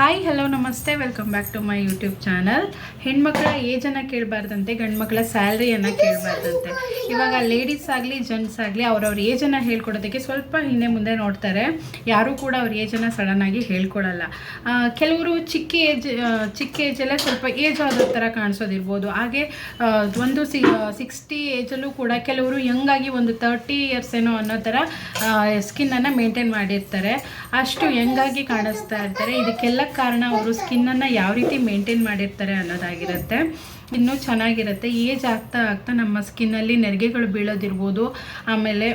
Hi hello ನಮಸ್ತೆ. Welcome back to my YouTube channel ಹೆಣ್ಮಕ್ಳ ಏಜನ್ನು ಕೇಳಬಾರ್ದಂತೆ ಗಂಡ್ಮಕ್ಳ ಮಕ್ಕಳ ಸ್ಯಾಲ್ರಿಯನ್ನು ಕೇಳಬಾರ್ದಂತೆ. ಇವಾಗ ಲೇಡೀಸ್ ಆಗಲಿ ಜೆಂಟ್ಸ್ ಆಗಲಿ ಅವ್ರವ್ರ ಏಜನ್ನು ಹೇಳ್ಕೊಡೋದಕ್ಕೆ ಸ್ವಲ್ಪ ಹಿಂದೆ ಮುಂದೆ ನೋಡ್ತಾರೆ. ಯಾರೂ ಕೂಡ ಅವ್ರ ಏಜನ್ನು ಸಡನ್ನಾಗಿ ಹೇಳ್ಕೊಡಲ್ಲ. ಕೆಲವರು ಚಿಕ್ಕ ಏಜ್ ಚಿಕ್ಕ ಏಜಲ್ಲೇ ಸ್ವಲ್ಪ ಏಜ್ ಆದ ಥರ ಕಾಣಿಸೋದಿರ್ಬೋದು. ಹಾಗೆ ಒಂದು ಸಿ ಸಿಕ್ಸ್ಟಿ ಏಜಲ್ಲೂ ಕೂಡ ಕೆಲವರು ಯಂಗಾಗಿ ಒಂದು ತರ್ಟಿ ಇಯರ್ಸ್ ಏನೋ ಅನ್ನೋ ಥರ ಸ್ಕಿನ್ನನ್ನು ಮೇಂಟೈನ್ ಮಾಡಿರ್ತಾರೆ. ಅಷ್ಟು ಯಂಗಾಗಿ ಕಾಣಿಸ್ತಾ ಇರ್ತಾರೆ. ಇದಕ್ಕೆಲ್ಲ ಕಾರಣ ಅವರು ಸ್ಕಿನ್ನನ್ನು ಯಾವ ರೀತಿ ಮೇಂಟೈನ್ ಮಾಡಿರ್ತಾರೆ ಅನ್ನೋದಾಗಿರುತ್ತೆ. ಇನ್ನೂ ಚೆನ್ನಾಗಿರುತ್ತೆ. ಏಜ್ ಆಗ್ತಾ ಆಗ್ತಾ ನಮ್ಮ ಸ್ಕಿನ್ನಲ್ಲಿ ನೆರಿಗೆಗಳು ಬೀಳೋದಿರ್ಬೋದು, ಆಮೇಲೆ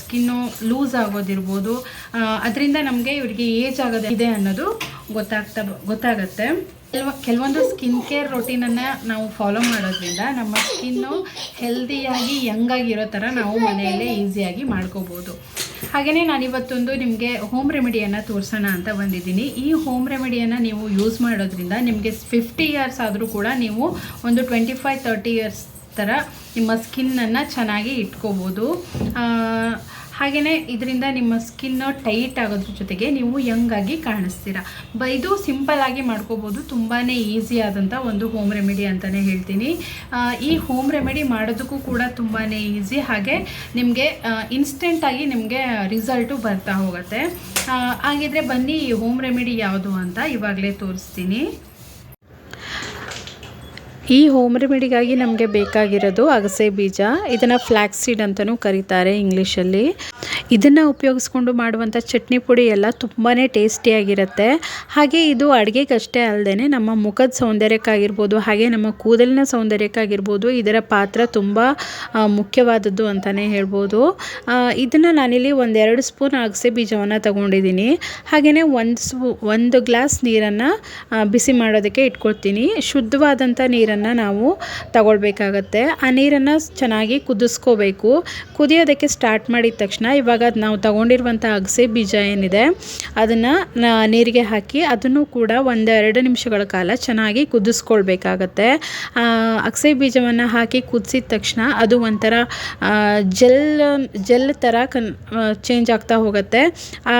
ಸ್ಕಿನ್ನು ಲೂಸ್ ಆಗೋದಿರ್ಬೋದು ಅದರಿಂದ ನಮಗೆ ಇವರಿಗೆ ಏಜ್ ಆಗೋದಿದೆ ಅನ್ನೋದು ಗೊತ್ತಾಗ್ತಾ, ಗೊತ್ತಾಗತ್ತೆ. ಕೆಲವ, ಕೆಲವೊಂದು ಸ್ಕಿನ್ ಕೇರ್ ರೊಟೀನನ್ನು ನಾವು ಫಾಲೋ ಮಾಡೋದ್ರಿಂದ ನಮ್ಮ ಸ್ಕಿನ್ನು ಹೆಲ್ದಿಯಾಗಿ ಯಂಗಾಗಿರೋ ಥರ ನಾವು ಮನೆಯಲ್ಲೇ ಈಸಿಯಾಗಿ ಮಾಡ್ಕೋಬೋದು. ಹಾಗೆಯೇ ನಾನಿವತ್ತೊಂದು ನಿಮಗೆ ಹೋಮ್ ರೆಮಿಡಿಯನ್ನು ತೋರಿಸೋಣ ಅಂತ ಬಂದಿದ್ದೀನಿ. ಈ ಹೋಮ್ ರೆಮಿಡಿಯನ್ನು ನೀವು ಯೂಸ್ ಮಾಡೋದ್ರಿಂದ ನಿಮಗೆ ಫಿಫ್ಟಿ ಇಯರ್ಸ್ ಆದರೂ ಕೂಡ ನೀವು ಒಂದು ಟ್ವೆಂಟಿ ಫೈವ್ ತರ್ಟಿ ಇಯರ್ಸ್ ಥರ ನಿಮ್ಮ ಸ್ಕಿನ್ನನ್ನು ಚೆನ್ನಾಗಿ ಇಟ್ಕೋಬೋದು. ಹಾಗೆಯೇ ಇದರಿಂದ ನಿಮ್ಮ ಸ್ಕಿನ್ನು ಟೈಟ್ ಆಗೋದ್ರ ಜೊತೆಗೆ ನೀವು ಯಂಗಾಗಿ ಕಾಣಿಸ್ತೀರಾ. ಬ, ಇದು ಸಿಂಪಲ್ ಆಗಿ ಮಾಡ್ಕೋಬೋದು. ತುಂಬಾ ಈಸಿ ಆದಂಥ ಒಂದು ಹೋಮ್ ರೆಮಿಡಿ ಅಂತಲೇ ಹೇಳ್ತೀನಿ. ಈ ಹೋಮ್ ರೆಮಿಡಿ ಮಾಡೋದಕ್ಕೂ ಕೂಡ ತುಂಬಾ ಈಸಿ ಹಾಗೆ ನಿಮಗೆ ಇನ್ಸ್ಟೆಂಟಾಗಿ ನಿಮಗೆ ರಿಸಲ್ಟು ಬರ್ತಾ ಹೋಗುತ್ತೆ. ಹಾಗಿದ್ರೆ ಬನ್ನಿ ಈ ಹೋಮ್ ರೆಮಿಡಿ ಯಾವುದು ಅಂತ ಇವಾಗಲೇ ತೋರಿಸ್ತೀನಿ. ಈ ಹೋಮ್ ರೆಮಿಡಿಗಾಗಿ ನಮಗೆ ಬೇಕಾಗಿರೋದು ಅಗಸೆ ಬೀಜ. ಇದನ್ನು ಫ್ಲ್ಯಾಕ್ಸೀಡ್ ಸೀಡ್ ಅಂತಲೂ ಕರೀತಾರೆ ಇಂಗ್ಲೀಷಲ್ಲಿ ಇದನ್ನು ಉಪಯೋಗಿಸ್ಕೊಂಡು ಮಾಡುವಂಥ ಚಟ್ನಿ ಪುಡಿ ಎಲ್ಲ ತುಂಬಾ ಟೇಸ್ಟಿಯಾಗಿರುತ್ತೆ ಹಾಗೆ ಇದು ಅಡುಗೆಗಷ್ಟೇ ಅಲ್ಲದೆ ನಮ್ಮ ಮುಖದ ಸೌಂದರ್ಯಕ್ಕಾಗಿರ್ಬೋದು, ಹಾಗೆ ನಮ್ಮ ಕೂದಲಿನ ಸೌಂದರ್ಯಕ್ಕಾಗಿರ್ಬೋದು, ಇದರ ಪಾತ್ರ ತುಂಬ ಮುಖ್ಯವಾದದ್ದು ಅಂತಲೇ ಹೇಳ್ಬೋದು. ಇದನ್ನು ನಾನಿಲ್ಲಿ ಒಂದೆರಡು ಸ್ಪೂನ್ ಅಗಸೆ ಬೀಜವನ್ನು ತಗೊಂಡಿದ್ದೀನಿ ಹಾಗೆಯೇ ಒಂದು ಸ್ಪೂ, ಒಂದು ಗ್ಲಾಸ್ ನೀರನ್ನು ಬಿಸಿ ಮಾಡೋದಕ್ಕೆ ಇಟ್ಕೊಳ್ತೀನಿ. ಶುದ್ಧವಾದಂಥ ನೀರನ್ನು ನಾವು ತಗೊಳ್ಬೇಕಾಗತ್ತೆ. ಆ ನೀರನ್ನು ಚೆನ್ನಾಗಿ ಕುದಿಸ್ಕೋಬೇಕು. ಕುದಿಯೋದಕ್ಕೆ ಸ್ಟಾರ್ಟ್ ಮಾಡಿದ ತಕ್ಷಣ ಇವಾಗ ಅದ್ ನಾವು ತಗೊಂಡಿರುವಂಥ ಅಗಸೆ ಬೀಜ ಏನಿದೆ, ಅದನ್ನು ನೀರಿಗೆ ಹಾಕಿ ಅದನ್ನು ಕೂಡ ಒಂದೆರಡು ನಿಮಿಷಗಳ ಕಾಲ ಚೆನ್ನಾಗಿ ಕುದಿಸ್ಕೊಳ್ಬೇಕಾಗತ್ತೆ. ಅಗಸೆ ಬೀಜವನ್ನು ಹಾಕಿ ಕುದಿಸಿದ ತಕ್ಷಣ ಅದು ಒಂಥರ ಜೆಲ್ ಜೆಲ್ ಥರ ಕನ್ ಚೇಂಜ್ ಆಗ್ತಾ ಹೋಗುತ್ತೆ. ಆ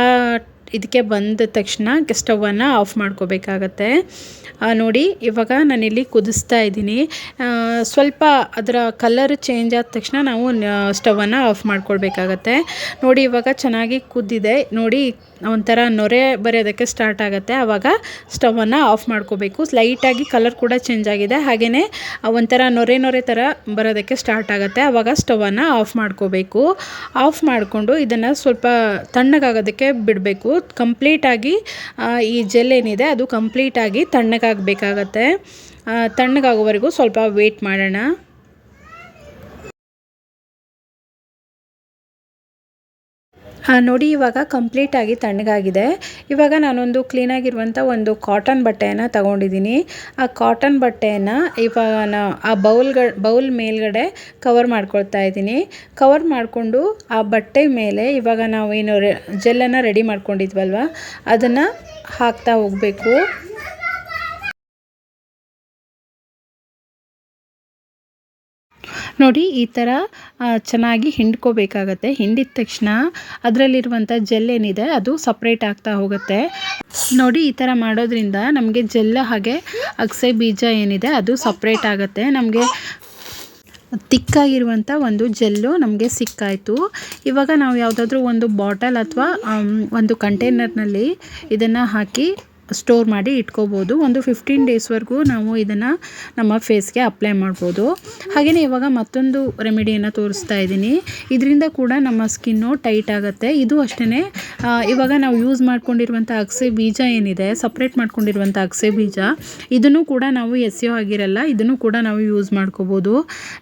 ಇದಕ್ಕೆ ಬಂದ ತಕ್ಷಣ ಸ್ಟವನ್ನು ಆಫ್ ಮಾಡ್ಕೋಬೇಕಾಗತ್ತೆ. ನೋಡಿ, ಇವಾಗ ನಾನಿಲ್ಲಿ ಕುದಿಸ್ತಾ ಇದ್ದೀನಿ. ಸ್ವಲ್ಪ ಅದರ ಕಲರ್ ಚೇಂಜ್ ಆದ ತಕ್ಷಣ ನಾವು ಸ್ಟವನ್ನು ಆಫ್ ಮಾಡ್ಕೊಳ್ಬೇಕಾಗತ್ತೆ. ನೋಡಿ, ಇವಾಗ ಚೆನ್ನಾಗಿ ಕುದ್ದಿದೆ. ನೋಡಿ, ಒಂಥರ ನೊರೆ ಬರೆಯೋದಕ್ಕೆ ಸ್ಟಾರ್ಟ್ ಆಗುತ್ತೆ. ಆವಾಗ ಸ್ಟವನ್ನು ಆಫ್ ಮಾಡ್ಕೋಬೇಕು. ಲೈಟಾಗಿ ಕಲರ್ ಕೂಡ ಚೇಂಜ್ ಆಗಿದೆ. ಹಾಗೆಯೇ ಒಂಥರ ನೊರೆ ನೊರೆ ಥರ ಬರೋದಕ್ಕೆ ಸ್ಟಾರ್ಟ್ ಆಗುತ್ತೆ. ಆವಾಗ ಸ್ಟವನ್ನು ಆಫ್ ಮಾಡ್ಕೋಬೇಕು. ಆಫ್ ಮಾಡಿಕೊಂಡು ಇದನ್ನು ಸ್ವಲ್ಪ ತಣ್ಣಗಾಗೋದಕ್ಕೆ ಬಿಡಬೇಕು. ಕಂಪ್ಲೀಟಾಗಿ ಈ ಜೆಲ್ ಏನಿದೆ ಅದು ಕಂಪ್ಲೀಟಾಗಿ ತಣ್ಣಗಾಗಬೇಕಾಗತ್ತೆ. ತಣ್ಣಗಾಗೋವರೆಗೂ ಸ್ವಲ್ಪ ವೇಟ್ ಮಾಡೋಣ. ಆ, ನೋಡಿ ಇವಾಗ ಕಂಪ್ಲೀಟಾಗಿ ತಣ್ಣಗಾಗಿದೆ. ಇವಾಗ ನಾನೊಂದು ಕ್ಲೀನಾಗಿರುವಂಥ ಒಂದು ಕಾಟನ್ ಬಟ್ಟೆಯನ್ನು ತಗೊಂಡಿದ್ದೀನಿ. ಆ ಕಾಟನ್ ಬಟ್ಟೆಯನ್ನು ಇವಾಗ ನಾ ಆ ಬೌಲ್ಗಳ ಬೌಲ್ ಮೇಲ್ಗಡೆ ಕವರ್ ಮಾಡ್ಕೊಳ್ತಾ ಇದ್ದೀನಿ. ಕವರ್ ಮಾಡಿಕೊಂಡು ಆ ಬಟ್ಟೆ ಮೇಲೆ ಇವಾಗ ನಾವು ಏನು ರೆ ಜೆಲ್ಲನ್ನು ರೆಡಿ ಮಾಡ್ಕೊಂಡಿದ್ವಲ್ವ ಅದನ್ನು ಹಾಕ್ತಾ ಹೋಗಬೇಕು. ನೋಡಿ, ಈ ಥರ ಚೆನ್ನಾಗಿ ಹಿಂಡ್ಕೋಬೇಕಾಗತ್ತೆ. ಹಿಂಡಿದ ತಕ್ಷಣ ಅದರಲ್ಲಿರುವಂಥ ಜೆಲ್ ಏನಿದೆ, ಅದು ಸಪ್ರೇಟ್ ಆಗ್ತಾ ಹೋಗುತ್ತೆ. ನೋಡಿ, ಈ ಥರ ಮಾಡೋದ್ರಿಂದ ನಮಗೆ ಜೆಲ್ ಹಾಗೆ ಅಗಸೆ ಬೀಜ ಏನಿದೆ, ಅದು ಸಪ್ರೇಟ್ ಆಗುತ್ತೆ. ನಮಗೆ ತಿಕ್ಕಾಗಿರುವಂಥ ಒಂದು ಜೆಲ್ಲು ನಮಗೆ ಸಿಕ್ಕಾಯಿತು. ಇವಾಗ ನಾವು ಯಾವುದಾದ್ರೂ ಒಂದು ಬಾಟಲ್ ಅಥವಾ ಒಂದು ಕಂಟೈನರ್ನಲ್ಲಿ ಇದನ್ನು ಹಾಕಿ ಸ್ಟೋರ್ ಮಾಡಿ ಇಟ್ಕೋಬೋದು. ಒಂದು ಫಿಫ್ಟೀನ್ ಡೇಸ್ವರೆಗೂ ನಾವು ಇದನ್ನು ನಮ್ಮ ಫೇಸ್ಗೆ ಅಪ್ಲೈ ಮಾಡ್ಬೋದು. ಹಾಗೆಯೇ ಇವಾಗ ಮತ್ತೊಂದು ರೆಮಿಡಿಯನ್ನು ತೋರಿಸ್ತಾ ಇದ್ದೀನಿ. ಇದರಿಂದ ಕೂಡ ನಮ್ಮ ಸ್ಕಿನ್ನು ಟೈಟ್ ಆಗುತ್ತೆ. ಇದು ಅಷ್ಟೇ ಇವಾಗ ನಾವು ಯೂಸ್ ಮಾಡ್ಕೊಂಡಿರುವಂಥ ಅಗಸೆ ಬೀಜ ಏನಿದೆ ಸಪ್ರೇಟ್ ಮಾಡ್ಕೊಂಡಿರುವಂಥ ಅಗಸೆ ಬೀಜ, ಇದನ್ನು ಕೂಡ ನಾವು ಎಸೆಯೋ ಆಗಿರಲ್ಲ, ಇದನ್ನು ಕೂಡ ನಾವು ಯೂಸ್ ಮಾಡ್ಕೋಬೋದು.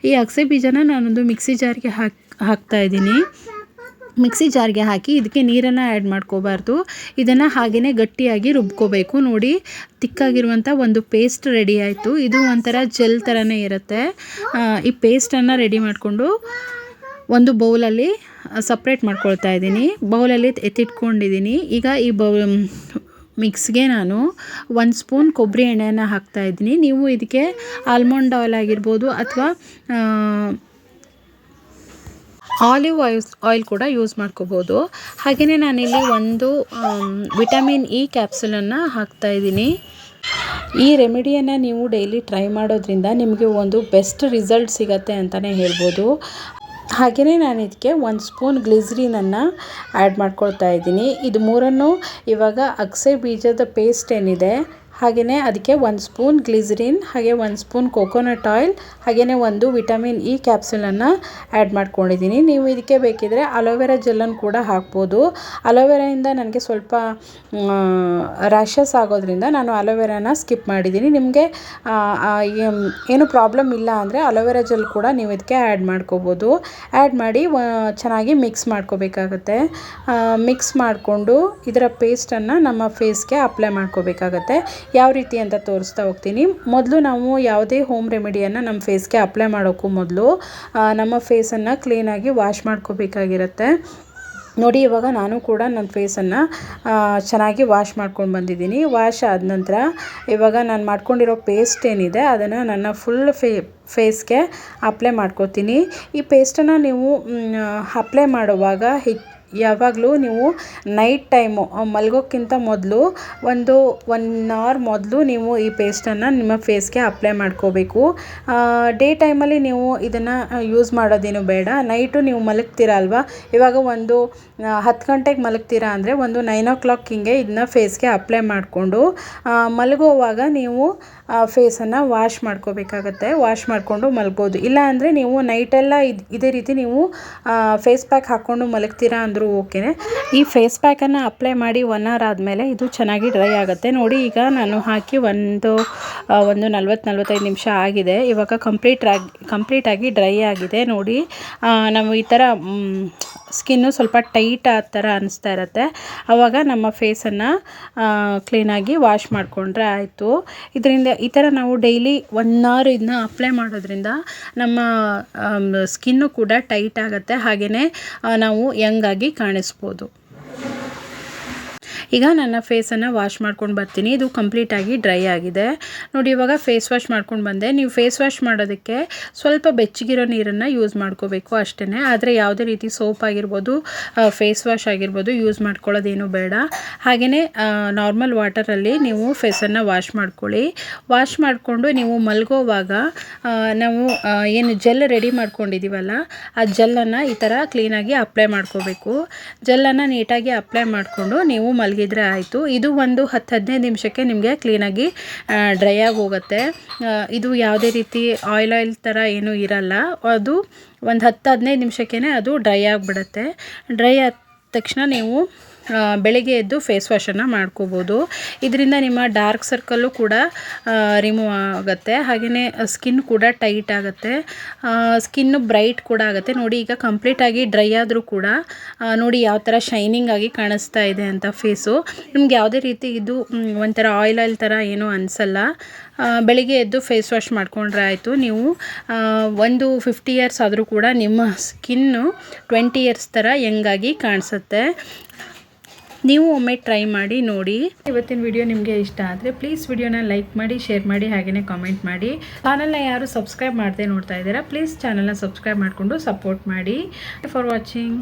ಈ ಅಗಸೆ ಬೀಜನ ನಾನೊಂದು ಮಿಕ್ಸಿ ಜಾರಿಗೆ ಹಾಕಿ, ಹಾಕ್ತಾ ಇದ್ದೀನಿ. ಮಿಕ್ಸಿ ಜಾರ್ಗೆ ಹಾಕಿ ಇದಕ್ಕೆ ನೀರನ್ನು ಆ್ಯಡ್ ಮಾಡ್ಕೋಬಾರ್ದು. ಇದನ್ನು ಹಾಗೆಯೇ ಗಟ್ಟಿಯಾಗಿ ರುಬ್ಕೋಬೇಕು. ನೋಡಿ ತಿಕ್ಕಾಗಿರುವಂಥ ಒಂದು ಪೇಸ್ಟ್ ರೆಡಿ ಆಯಿತು. ಇದು ಒಂಥರ ಜೆಲ್ ಥರನೇ ಇರುತ್ತೆ. ಈ ಪೇಸ್ಟನ್ನು ರೆಡಿ ಮಾಡಿಕೊಂಡು ಒಂದು ಬೌಲಲ್ಲಿ ಸಪ್ರೇಟ್ ಮಾಡ್ಕೊಳ್ತಾ ಇದ್ದೀನಿ. ಬೌಲಲ್ಲಿ ಎತ್ತಿಟ್ಕೊಂಡಿದ್ದೀನಿ. ಈಗ ಈ ಬೌ ಮಿಕ್ಸ್ಗೆ ನಾನು ಒಂದು ಸ್ಪೂನ್ ಕೊಬ್ಬರಿ ಎಣ್ಣೆಯನ್ನು ಹಾಕ್ತಾ ಇದ್ದೀನಿ. ನೀವು ಇದಕ್ಕೆ ಆಲ್ಮಂಡ್ ಆಯಿಲ್ ಆಗಿರ್ಬೋದು ಅಥವಾ ಆಲಿವ್ ಆಯಿಲ್ಸ್ ಆಯಿಲ್ ಕೂಡ ಯೂಸ್ ಮಾಡ್ಕೋಬೋದು. ಹಾಗೆಯೇ ನಾನಿಲ್ಲಿ ಒಂದು ವಿಟಮಿನ್ ಇ ಕ್ಯಾಪ್ಸುಲನ್ನು ಹಾಕ್ತಾ ಇದ್ದೀನಿ. ಈ ರೆಮಿಡಿಯನ್ನು ನೀವು ಡೈಲಿ ಟ್ರೈ ಮಾಡೋದ್ರಿಂದ ನಿಮಗೆ ಒಂದು ಬೆಸ್ಟ್ ರಿಸಲ್ಟ್ ಸಿಗತ್ತೆ ಅಂತಲೇ ಹೇಳ್ಬೋದು. ಹಾಗೆಯೇ ನಾನು ಇದಕ್ಕೆ ಒಂದು ಸ್ಪೂನ್ ಗ್ಲಿಸ್ರಿನನ್ನು ಆ್ಯಡ್ ಮಾಡ್ಕೊಳ್ತಾ ಇದ್ದೀನಿ. ಇದು ಮೂರನ್ನು ಇವಾಗ ಅಗಸೆ ಬೀಜದ ಪೇಸ್ಟ್ ಏನಿದೆ ಹಾಗೆಯೇ ಅದಕ್ಕೆ ಒಂದು ಸ್ಪೂನ್ ಗ್ಲಿಸರಿನ್, ಹಾಗೆ ಒಂದು ಸ್ಪೂನ್ ಕೋಕೋನಟ್ ಆಯಿಲ್ ಹಾಗೆಯೇ ಒಂದು ವಿಟಮಿನ್ ಇ ಕ್ಯಾಪ್ಸುಲನ್ನು ಆ್ಯಡ್ ಮಾಡ್ಕೊಂಡಿದ್ದೀನಿ. ನೀವು ಇದಕ್ಕೆ ಬೇಕಿದ್ರೆ ಅಲೋವೆರಾ ಜೆಲ್ಲನ್ನು ಕೂಡ ಹಾಕ್ಬೋದು. ಅಲೋವೆರಾಯಿಂದ ನನಗೆ ಸ್ವಲ್ಪ ರ್ಯಾಷಸ್ ಆಗೋದ್ರಿಂದ ನಾನು ಅಲೋವೆರಾನ ಸ್ಕಿಪ್ ಮಾಡಿದ್ದೀನಿ. ನಿಮಗೆ ಏನು ಪ್ರಾಬ್ಲಮ್ ಇಲ್ಲ ಅಂದರೆ ಅಲೋವೆರಾ ಜೆಲ್ ಕೂಡ ನೀವು ಇದಕ್ಕೆ ಆ್ಯಡ್ ಮಾಡ್ಕೋಬೋದು. ಆ್ಯಡ್ ಮಾಡಿ ಚೆನ್ನಾಗಿ ಮಿಕ್ಸ್ ಮಾಡ್ಕೋಬೇಕಾಗತ್ತೆ. ಮಿಕ್ಸ್ ಮಾಡಿಕೊಂಡು ಇದರ ಪೇಸ್ಟನ್ನು ನಮ್ಮ ಫೇಸ್ಗೆ ಅಪ್ಲೈ ಮಾಡ್ಕೋಬೇಕಾಗತ್ತೆ. ಯಾವ ರೀತಿ ಅಂತ ತೋರಿಸ್ತಾ ಹೋಗ್ತೀನಿ. ಮೊದಲು ನಾವು ಯಾವುದೇ ಹೋಮ್ ರೆಮಿಡಿಯನ್ನು ನಮ್ಮ ಫೇಸ್ಗೆ ಅಪ್ಲೈ ಮಾಡೋಕ್ಕೂ ಮೊದಲು ನಮ್ಮ ಫೇಸನ್ನು ಕ್ಲೀನಾಗಿ ವಾಶ್ ಮಾಡ್ಕೋಬೇಕಾಗಿರುತ್ತೆ. ನೋಡಿ, ಇವಾಗ ನಾನು ಕೂಡ ನನ್ನ ಫೇಸನ್ನು ಚೆನ್ನಾಗಿ ವಾಶ್ ಮಾಡ್ಕೊಂಡು ಬಂದಿದ್ದೀನಿ. ವಾಶ್ ಆದ ನಂತರ ಇವಾಗ ನಾನು ಮಾಡ್ಕೊಂಡಿರೋ ಪೇಸ್ಟ್ ಏನಿದೆ, ಅದನ್ನು ನನ್ನ ಫುಲ್ ಫೇ ಫೇಸ್ಗೆ ಅಪ್ಲೈ ಮಾಡ್ಕೋತೀನಿ. ಈ ಪೇಸ್ಟನ್ನು ನೀವು ಅಪ್ಲೈ ಮಾಡುವಾಗ ಹೆಚ್ಚು ಯಾವಾಗಲೂ ನೀವು ನೈಟ್ ಟೈಮು ಮಲಗೋಕ್ಕಿಂತ ಮೊದಲು ಒಂದು ಒನ್ ಅವರ್ ಮೊದಲು ನೀವು ಈ ಪೇಸ್ಟನ್ನು ನಿಮ್ಮ ಫೇಸ್ಗೆ ಅಪ್ಲೈ ಮಾಡ್ಕೋಬೇಕು. ಡೇ ಟೈಮಲ್ಲಿ ನೀವು ಇದನ್ನು ಯೂಸ್ ಮಾಡೋದೇನು ಬೇಡ. ನೈಟು ನೀವು ಮಲಗ್ತೀರ ಅಲ್ವಾ? ಇವಾಗ ಒಂದು ಹತ್ತು ಗಂಟೆಗೆ ಮಲಗ್ತೀರಾ ಅಂದರೆ ಒಂದು ನೈನ್ ಓ ಕ್ಲಾಕ್ ಹಿಂಗೆ ಇದನ್ನ ಫೇಸ್ಗೆ ಅಪ್ಲೈ ಮಾಡಿಕೊಂಡು ಮಲಗೋವಾಗ ನೀವು ಫೇಸನ್ನು ವಾಶ್ ಮಾಡ್ಕೋಬೇಕಾಗತ್ತೆ. ವಾಶ್ ಮಾಡಿಕೊಂಡು ಮಲಗೋದು. ಇಲ್ಲ ಅಂದರೆ ನೀವು ನೈಟೆಲ್ಲ ಇದು, ಇದೇ ರೀತಿ ನೀವು ಫೇಸ್ ಪ್ಯಾಕ್ ಹಾಕ್ಕೊಂಡು ಮಲಗ್ತೀರಾ ಅಂದರೂ ಓಕೆನೆ. ಈ ಫೇಸ್ ಪ್ಯಾಕನ್ನು ಅಪ್ಲೈ ಮಾಡಿ ಒನ್ ಅವರ್ ಆದಮೇಲೆ ಇದು ಚೆನ್ನಾಗಿ ಡ್ರೈ ಆಗುತ್ತೆ. ನೋಡಿ ಈಗ ನಾನು ಹಾಕಿ ಒಂದು ಒಂದು ನಲ್ವತ್ತು ನಲ್ವತ್ತೈದು ನಿಮಿಷ ಆಗಿದೆ. ಇವಾಗ ಕಂಪ್ಲೀಟ್ ಆಗಿ ಕಂಪ್ಲೀಟಾಗಿ ಡ್ರೈ ಆಗಿದೆ. ನೋಡಿ ನಾವು ಈ ಥರ ಸ್ಕಿನ್ನು ಸ್ವಲ್ಪ ಟೈಟ್ ಆ ಥರ ಅನಿಸ್ತಾ ಇರುತ್ತೆ. ಆವಾಗ ನಮ್ಮ ಫೇಸನ್ನು ಕ್ಲೀನಾಗಿ ವಾಶ್ ಮಾಡಿಕೊಂಡ್ರೆ ಆಯಿತು. ಇದರಿಂದ, ಈ ಥರ ನಾವು ಡೈಲಿ ಒನ್ ಅವರ್ ಇದನ್ನ ಅಪ್ಲೈ ಮಾಡೋದ್ರಿಂದ ನಮ್ಮ ಸ್ಕಿನ್ನು ಕೂಡ ಟೈಟ್ ಆಗುತ್ತೆ. ಹಾಗೆಯೇ ನಾವು ಯಂಗಾಗಿ ಕಾಣಿಸ್ಬೋದು. ಈಗ ನನ್ನ ಫೇಸನ್ನು ವಾಶ್ ಮಾಡ್ಕೊಂಡು ಬರ್ತೀನಿ. ಇದು ಕಂಪ್ಲೀಟಾಗಿ ಡ್ರೈ ಆಗಿದೆ. ನೋಡಿ, ಇವಾಗ ಫೇಸ್ ವಾಶ್ ಮಾಡ್ಕೊಂಡು ಬಂದೆ. ನೀವು ಫೇಸ್ ವಾಶ್ ಮಾಡೋದಕ್ಕೆ ಸ್ವಲ್ಪ ಬೆಚ್ಚಗಿರೋ ನೀರನ್ನು ಯೂಸ್ ಮಾಡ್ಕೋಬೇಕು ಅಷ್ಟೇ ಆದರೆ ಯಾವುದೇ ರೀತಿ ಸೋಪ್ ಆಗಿರ್ಬೋದು ಫೇಸ್ ವಾಶ್ ಆಗಿರ್ಬೋದು ಯೂಸ್ ಮಾಡ್ಕೊಳ್ಳೋದೇನು ಬೇಡ. ಹಾಗೆಯೇ ನಾರ್ಮಲ್ ವಾಟರಲ್ಲಿ ನೀವು ಫೇಸನ್ನು ವಾಶ್ ಮಾಡ್ಕೊಳ್ಳಿ. ವಾಶ್ ಮಾಡಿಕೊಂಡು ನೀವು ಮಲಗೋವಾಗ ನಾವು ಏನು ಜೆಲ್ ರೆಡಿ ಮಾಡ್ಕೊಂಡಿದ್ದೀವಲ್ಲ ಆ ಜೆಲ್ಲನ್ನು ಈ ಥರ ಕ್ಲೀನಾಗಿ ಅಪ್ಲೈ ಮಾಡ್ಕೋಬೇಕು. ಜೆಲ್ಲನ್ನು ನೀಟಾಗಿ ಅಪ್ಲೈ ಮಾಡಿಕೊಂಡು ನೀವು ಮಲಗಿದ್ರೆ ಆಯಿತು. ಇದು ಒಂದು ಹತ್ತು ಹದಿನೈದು ನಿಮಿಷಕ್ಕೆ ನಿಮಗೆ ಕ್ಲೀನಾಗಿ ಡ್ರೈ ಆಗಿ ಹೋಗುತ್ತೆ. ಇದು ಯಾವುದೇ ರೀತಿ ಆಯಿಲ್ ಆಯಿಲ್ ಥರ ಏನೂ ಇರಲ್ಲ. ಅದು ಒಂದು ಹತ್ತು ಹದಿನೈದು ನಿಮಿಷಕ್ಕೇ ಅದು ಡ್ರೈ ಆಗಿಬಿಡತ್ತೆ. ಡ್ರೈ ಆದ ತಕ್ಷಣ ನೀವು ಬೆಳಿಗ್ಗೆ ಎದ್ದು ಫೇಸ್ ವಾಶನ್ನು ಮಾಡ್ಕೋಬೋದು. ಇದರಿಂದ ನಿಮ್ಮ ಡಾರ್ಕ್ ಸರ್ಕಲ್ಲು ಕೂಡ ರಿಮೂವ್ ಆಗುತ್ತೆ. ಹಾಗೆಯೇ ಸ್ಕಿನ್ ಕೂಡ ಟೈಟ್ ಆಗುತ್ತೆ. ಸ್ಕಿನ್ನು ಬ್ರೈಟ್ ಕೂಡ ಆಗುತ್ತೆ. ನೋಡಿ, ಈಗ ಕಂಪ್ಲೀಟಾಗಿ ಡ್ರೈ ಆದರೂ ಕೂಡ ನೋಡಿ ಯಾವ ಥರ ಶೈನಿಂಗ್ ಆಗಿ ಕಾಣಿಸ್ತಾ ಇದೆ ಅಂತ ಫೇಸು ನಿಮ್ಗೆ ಯಾವುದೇ ರೀತಿ ಇದು ಒಂಥರ ಆಯಿಲ್ ಆಯಿಲ್ ಥರ ಏನೂ ಅನಿಸಲ್ಲ. ಬೆಳಿಗ್ಗೆ ಎದ್ದು ಫೇಸ್ ವಾಶ್ ಮಾಡಿಕೊಂಡ್ರೆ ಆಯಿತು. ನೀವು ಒಂದು ಫಿಫ್ಟಿ ಇಯರ್ಸ್ ಆದರೂ ಕೂಡ ನಿಮ್ಮ ಸ್ಕಿನ್ನು ಟ್ವೆಂಟಿ ಇಯರ್ಸ್ ಥರ ಹೆಂಗಾಗಿ ಕಾಣಿಸುತ್ತೆ. ನೀವು ಒಮ್ಮೆ ಟ್ರೈ ಮಾಡಿ ನೋಡಿ. ಇವತ್ತಿನ ವಿಡಿಯೋ ನಿಮಗೆ ಇಷ್ಟ ಆದರೆ ಪ್ಲೀಸ್ ವಿಡಿಯೋನ ಲೈಕ್ ಮಾಡಿ ಶೇರ್ ಮಾಡಿ ಹಾಗೆಯೇ ಕಾಮೆಂಟ್ ಮಾಡಿ. ಚಾನಲ್ನ ಯಾರು ಸಬ್ಸ್ಕ್ರೈಬ್ ಮಾಡದೆ ನೋಡ್ತಾ ಇದ್ದೀರಾ ಪ್ಲೀಸ್ ಚಾನಲ್ನ ಸಬ್ಸ್ಕ್ರೈಬ್ ಮಾಡಿಕೊಂಡು ಸಪೋರ್ಟ್ ಮಾಡಿ. For watching